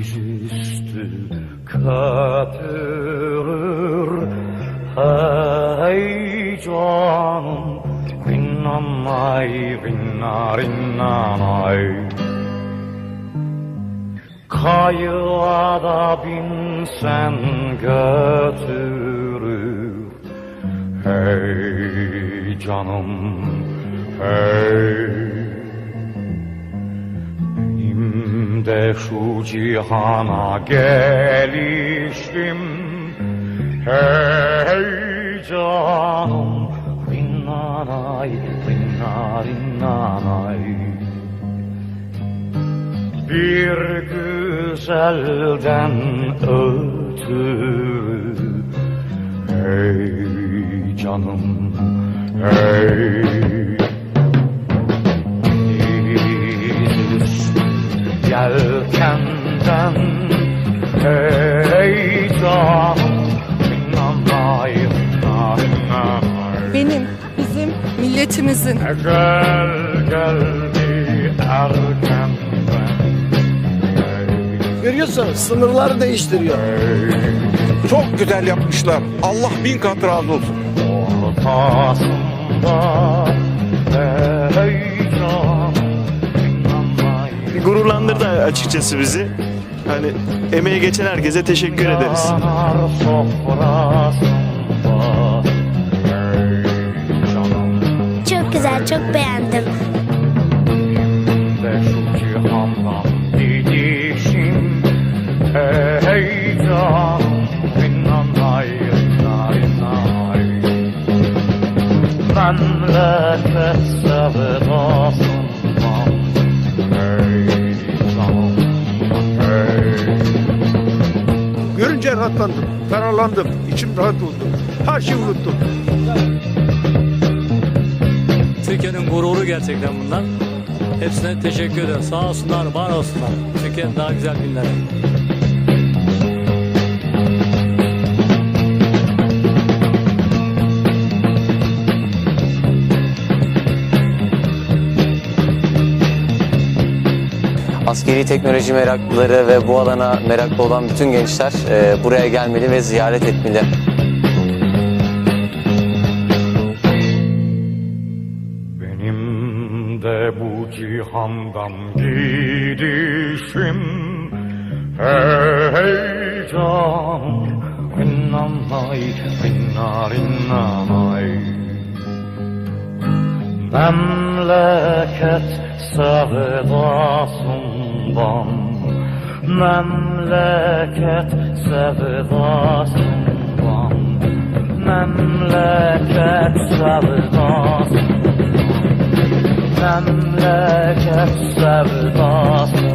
Dizüstü katırır. Hey canım Rinnanay rinna rinnanay Kayığa binsen götürür. Hey canım hey de şu cihana gelişim Hey canım Rinnanay rinna rinnanay bir güzelden ötürü Hey canım hey rinna rinnanay Benim, bizim, milletimizin. Gel geldi erkenden Görüyorsunuz sınırları değiştiriyor. Çok güzel yapmışlar. Allah bin kat razı olsun. Ortasında inanmayı gururlandırdı açıkçası bizi. Hani emeği geçen herkese teşekkür ederiz. Çok güzel, çok beğendim. de şu cihandan Görünce rahatlandım, ferahlandım, içim rahat oldu. Her şeyi unuttum. Türkiye'nin gururu gerçekten bunlar. Hepsine teşekkür ederim. Sağ olsunlar, var olsunlar. Türkiye'nin daha güzel günleri. Askeri teknoloji meraklıları ve bu alana meraklı olan bütün gençler e, buraya gelmeli ve ziyaret etmeli. Benim de bu cihandan gidişim heyecan Rinnanay, rinna rinnanay Memleket sevdasından Memleket sevdasından Memleket sevdasından Memleket sevdasından